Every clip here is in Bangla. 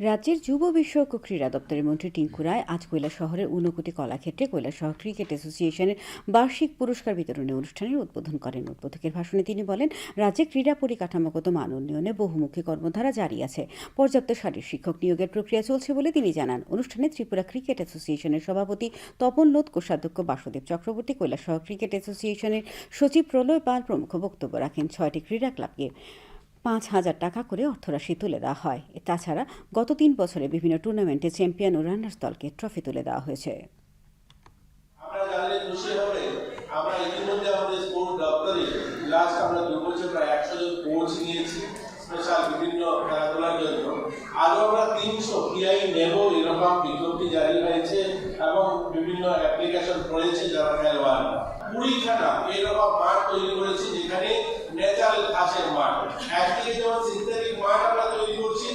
রাজ্যের যুব বিষয়ক ও ক্রীড়া দপ্তরের মন্ত্রী টিঙ্কু রায় আজ কৈলাস শহরের ঊনকোটি কলাক্ষেত্রে কৈলাসহর ক্রিকেট অ্যাসোসিয়েশনের বার্ষিক পুরস্কার বিতরণী অনুষ্ঠানের উদ্বোধন করেন। উদ্বোধকের ভাষণে তিনি বলেন, রাজ্যে ক্রীড়া পরিকাঠামোগত মান উন্নয়নে বহুমুখী কর্মধারা জারি আছে। পর্যাপ্ত শারীর শিক্ষক নিয়োগের প্রক্রিয়া চলছে বলে তিনি জানান। অনুষ্ঠানে ত্রিপুরা ক্রিকেট অ্যাসোসিয়েশনের সভাপতি তপন লোধ, কোষাধ্যক্ষ বাসুদেব চক্রবর্তী কৈলাসহর ক্রিকেট অ্যাসোসিয়েশনের সচিব প্রলয় পাল প্রমুখ বক্তব্য রাখেন ছয়টি ক্রীড়া ক্লাবকে। পাঁচ হাজার টাকা করে অর্থরাশি তুলে দেওয়া হয়। তাছাড়া গত তিন বছরে বিভিন্ন টুর্নামেন্টে চ্যাম্পিয়ন ও রানার্স দলকে ট্রফি তুলে দেওয়া হয়েছে। এবং বিভিন্ন তৈরি করেছি যেখানে ন্যাচারাল ঘাসের মাঠ একদিকে যেমন সিনথেটিক মাঠ আমরা তৈরি করছি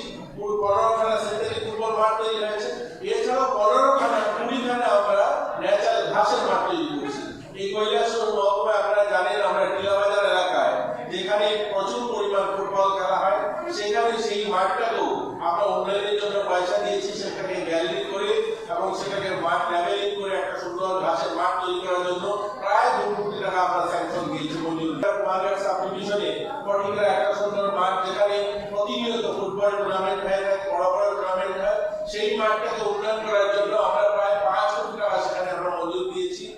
পনেরোখানা সিনথেটিক ফুটবল মাঠ তৈরি হয়েছে। এছাড়াও পনেরোখানা কুড়িখানা আমরা ন্যাচারাল ঘাসের মাঠ তৈরি করছি। এই কৈলাসহর মহকুমায় আপনারা জানেন, আমরা টিলাবাজার এলাকায়, যেখানে প্রচুর পরিমাণ ফুটবল খেলা হয়, সেখানে সেই মাঠটাকেও আমরা উন্নয়নের জন্য পয়সা দিয়েছি, সেটাকে গ্যালারি করে এবং সেটাকে মাঠ লেভেলিং করে একটা সুন্দর ঘাসের মাঠ তৈরি করার জন্য প্রায় দু কোটি টাকা আমরা স্যাংশন দিয়েছি মঞ্জুর মার্কেট সাব ডিভিশনে মাঠ যেখানে প্রতিনিয়ত ফুটবল টুর্নামেন্ট হয়, বড় বড় টুর্নামেন্ট হয়, সেই মাঠটাকে উন্নয়ন করার জন্য